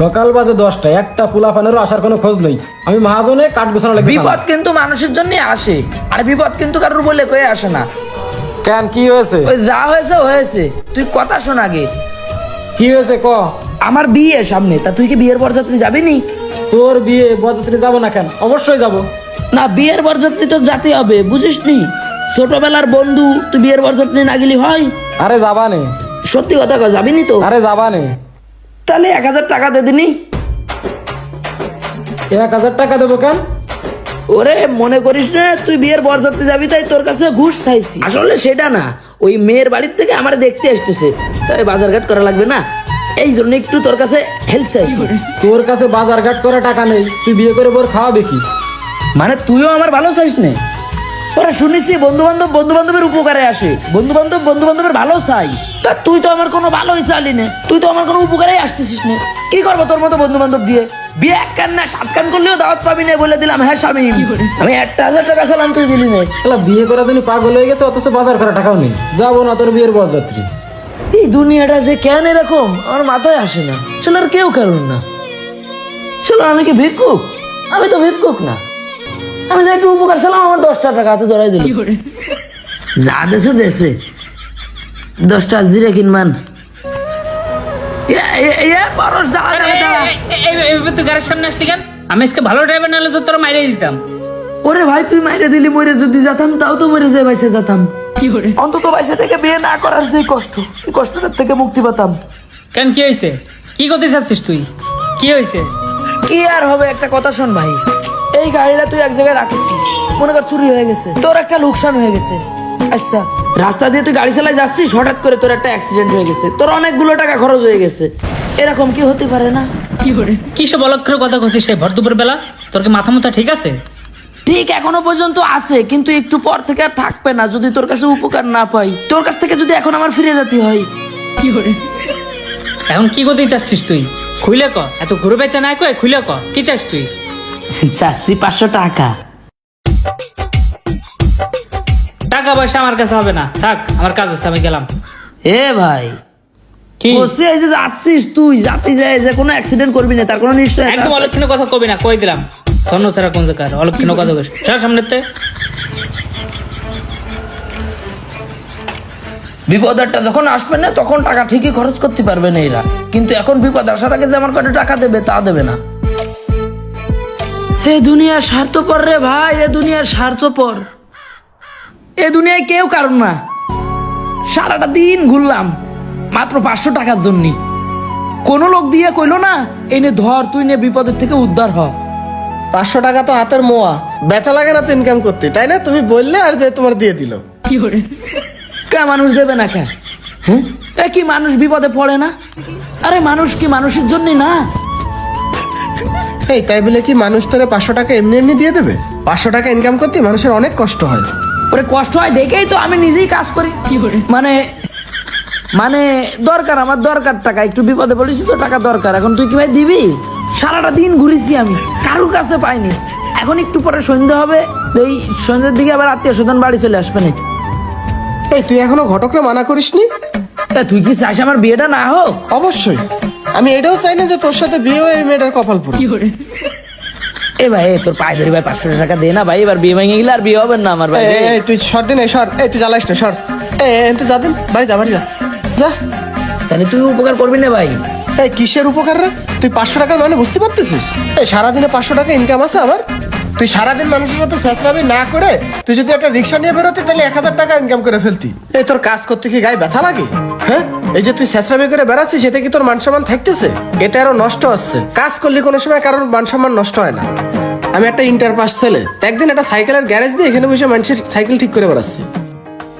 সকাল বাজে দশটা একটা ফুলাফানেরও আসার কোনো খোঁজ নেই। আমি মহাজনে কাঠ গোছানো লাগবে বিপদ কিন্তু মানুষের জন্য আসে আর বিপদ কিন্তু কারোর বলে কয়ে আসে না। কেন কি হয়েছে? ওই যা হয়েছে হয়েছে। তুই কথা শোন আগে। কি হয়েছে ক? আমার বিয়ে সামনে তা তুই কি বিয়ের বরযাত্রী যাবি নি? তোর বিয়ে বরযাত্রী যাব না কেন? অবশ্যই যাব। না বিয়ের বরযাত্রী তো যাতে হবে বুঝিস নি? ছোটবেলার বন্ধু তুই বিয়ের বরযাত্রী না গেলি হয়? আরে যাবা নে সত্যি কথা যাবি নি তো? আরে যাবা নে তাহলে এক হাজার টাকা দে দিনি। এক হাজার টাকা দেবো কেন? ওরে মনে করিস না তুই বিয়ের বরযাত্রী যাবি তাই তোর কাছে ঘুষ চাইছি। আসলে সেটা না ওই মেয়ের বাড়ির থেকে আমার দেখতে আসতেছে তাই বাজারঘাট করা লাগবে না। এই জন্য একটু তোর কাছে হেল্প চাইছি। তোর কাছে বাজার ঘাট করে টাকা নেই তুই বিয়ে করে বোর খাওয়াবে কি? মানে তুইও আমার ভালো চাইস না? ওরা শুনেছি বন্ধু বান্ধব বন্ধু বান্ধবের উপকারে আসে। বন্ধু বান্ধব বন্ধু বান্ধবের ভালো চাই। তা তুই তো আমার কোনো ভালোই চালি না। তুই তো আমার কোনো উপকারে আসতেছিস না। কি করব তোর মতো বন্ধু বান্ধব দিয়ে? বিয়ে এক কান না সাত কান করলেও দাওয়াত পাবি না বলে দিলাম হ্যাঁ স্বামী। আমি একটা হাজার টাকা চালাম তুই দিলি না। বিয়ে করার জন্য পাগল হয়ে গেছে অথচ বাজার করা টাকাও নেই। যাব না তোর বিয়ের বরযাত্রী। এই দুনিয়াটা যে কেন এরকম আমার মাথায় আসে না। চলো আর কেউ কারণ না। চলো আমি কি ভিক্ষুক? আমি তো ভিক্ষুক না। আমি যে একটু উপকার ছিলাম আমার দশটা টাকা হাতে ধরাই দিল। যা দেশে দেশে দশটা জিরে কিনমান এ- এ- এ, পরশ, দাঁড়া, দাঁড়া, দাঁড়া। এইভাবে তুই গাড়ির সামনে আসলি কেন? আমি আজকে ভালো ড্রাইভার নাহলে তো তোরা মাইরে দিতাম। ওরে ভাই তুই মাইরে দিলি মরে যদি যেতাম তাও তো মরে যায় বাইসে যেতাম। অন্তত বাইসে থেকে বিয়ে না করার যে কষ্ট এই কষ্টটার থেকে মুক্তি পেতাম। কেন কি হয়েছে কি করতে চাচ্ছিস তুই? কি হয়েছে কি আর হবে একটা কথা শোন ভাই। এই গাড়িটা তুই এক জায়গায় রাখিস মনে কর চুরি হয়ে গেছে। তোর একটা লোকসান হয়ে গেছে। আচ্ছা রাস্তা দিয়ে তুই গাড়ি চালাই যাচ্ছিস হঠাৎ করে তোর একটা অ্যাক্সিডেন্ট হয়ে গেছে। তোর অনেকগুলো টাকা খরচ হয়ে গেছে। এরকম কি হতে পারে না? কি করে? কি সব অলক্ষের কথা কছিস সেই ভর দুপুর বেলা? তোর কি মাথা মুথা ঠিক আছে? ঠিক এখনও পর্যন্ত আছে কিন্তু একটু পর থেকে আর থাকবে না যদি তোর কাছে উপকার না পাই। তোর কাছ থেকে যদি এখন আমার ফিরে যেতে হয়। কি করে? এখন কি করতে চাচ্ছিস তুই? খুলে ক এত ঘুরে বেচা না কয় খুলে ক কি চাস তুই? চাচ্ছি পাঁচশো টাকা। টাকা পয়সা আমার কাছে হবে না। থাক আমার কাজ আছে আমি গেলাম। এ ভাই কি? বলছি এই যে যাচ্ছিস তুই যাতে যায় যে কোনো অ্যাক্সিডেন্ট করবি না তার কোনো নিশ্চয় একদম অলক্ষণের কথা কবি না কই দিলাম? স্বর্ণ ছাড়া কোন জায়গার? অলক্ষণের কথা কইস। সর সামনেতে বিপদেরটা যখন আসবে না তখন টাকা ঠিকই খরচ করতে পারবে না এরা। কিন্তু এখন বিপদ আসার আগে যে আমার কটা টাকা দেবে তা দেবে না। এ দুনিয়ার স্বার্থপর রে ভাই এ দুনিয়ার স্বার্থপর। এ দুনিয়ায় কেউ কারণ না। সারাটা দিন ঘুরলাম মাত্র পাঁচশো টাকার জন্য। কোনো লোক দিয়ে কইলো না এনে ধর তুই নে বিপদের থেকে উদ্ধার হ। পাঁচশো টাকা তো হাতের মোয়া। ব্যথা লাগে না তো ইনকাম করতে তাই না? তুমি বললে আর যে তোমার দিয়ে দিল। কে মানুষ দেবে না কে? হ্যাঁ? এ কি মানুষ বিপদে পড়ে না? আরে মানুষ কি মানুষের জন্য না? এই তাই বলে কি মানুষ তোরে পাঁচশো টাকা এমনি এমনি দিয়ে দেবে? পাঁচশো টাকা ইনকাম করতে মানুষের অনেক কষ্ট হয়। ওরে কষ্ট হয় দেখেই তো আমি নিজেই কাজ করি। মানে মানে দরকার আমার দরকার টাকা। একটু বিপদে পড়েছি তো টাকা দরকার। এখন তুই কি ভাই দিবি? সারাটা দিন ঘুরেছি আমি। কারুর কাছে পাইনি। এখন একটু পরে সন্ধ্যে হবে। এই সন্ধ্যের দিকে আবার আত্মীয় স্বজন বাড়ি চলে আসবে না। এই তুই এখনও ঘটকরে মানা করিসনি? তুই কি চাস আমার বিয়েটা না হোক? অবশ্যই। আমি এটাও চাই না যে তোর সাথে বিয়ে হয়ে এই মেয়েটার কপাল পড়ে এ ভাই তোর পায়ে ধরি ভাই পাঁচশো টাকা দে না ভাই এবার বিয়ে ভেঙে গেলে আর বিয়ে হবে না আমার ভাই। এই, তুই সর দিন এই সর এই তুই জ্বালাইস না সর। এই, তুই যা দিন বাড়ি যা বাড়ি যা। যা। তাহলে তুই উপকার করবি না ভাই? এই কিসের উপকার রে? তুই পাঁচশো টাকার মানে বুঝতে পারতেছিস? এই সারাদিনে পাঁচশো টাকা ইনকাম আছে আমার তুই সারাদিন মানুষের সাথে শেষরাবি না করে তুই যদি একটা রিক্সা নিয়ে বেরোতি, তাহলে এক হাজার টাকা ইনকাম করে ফেলতি। এই তোর কাজ করতে কি গায়ে ব্যথা লাগে? হ্যাঁ? এই যে তুই শেষরাবি করে বেড়াচ্ছিস সেটা কি তোর মান সম্মান থাকতেছে? এতে আরও নষ্ট হচ্ছে। কাজ করলে কোনো সময় কারোর মান সম্মান নষ্ট হয় না। আমি একটা ইন্টার পাস ছেলে। একদিন একটা সাইকেলের গ্যারেজ দিয়ে এখানে বসে মানুষের সাইকেল ঠিক করে বেড়াচ্ছি।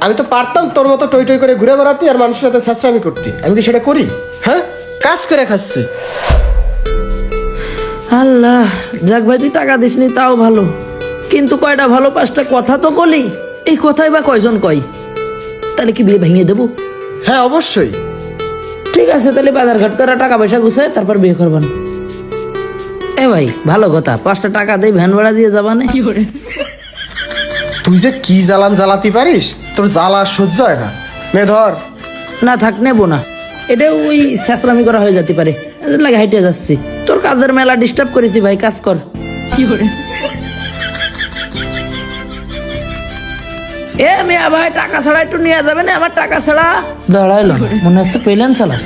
আমি তো পারতাম তোর মতো টই টই করে ঘুরে বেড়াতে আর মানুষের সাথে শেষরামি করতে। আমি কি সেটা করি? হ্যাঁ? কাজ করে খাচ্ছে। আল্লাহ যাক ভাই তুই টাকা দিসনি তাও ভালো। কিন্তু কয়টা ভালো পাঁচটা কথা তো কলি। এই কথাই বা কয়জন কয়? তাহলে কি বিয়ে ভেঙে দেবো? হ্যাঁ অবশ্যই। ঠিক আছে তাহলে বাজার ঘাট করে টাকা পয়সা গুছায় তারপর বিয়ে করবান এ ভাই ভালো কথা পাঁচটা টাকা দিয়ে ভ্যান ভাড়া দিয়ে যাবানে কি করে তুই যে কি জ্বালান জ্বালাতে পারিস তোর জ্বালা সহ্য হয় না। নে ধর। না থাক নেব না। এটা ওই শেষরামি করা হয়ে যেতে পারে। লাগে হাইটে যাচ্ছি। তোর কাজের মেলা ডিস্টার্ব করেছি ভাই কাজ কর। এ মিয়া ভাই টাকা ছাড়া একটু নিয়ে যাবে না? আমার টাকা ছাড়া? দাঁড়াইলাম মনে হচ্ছে পেলেন চালাস।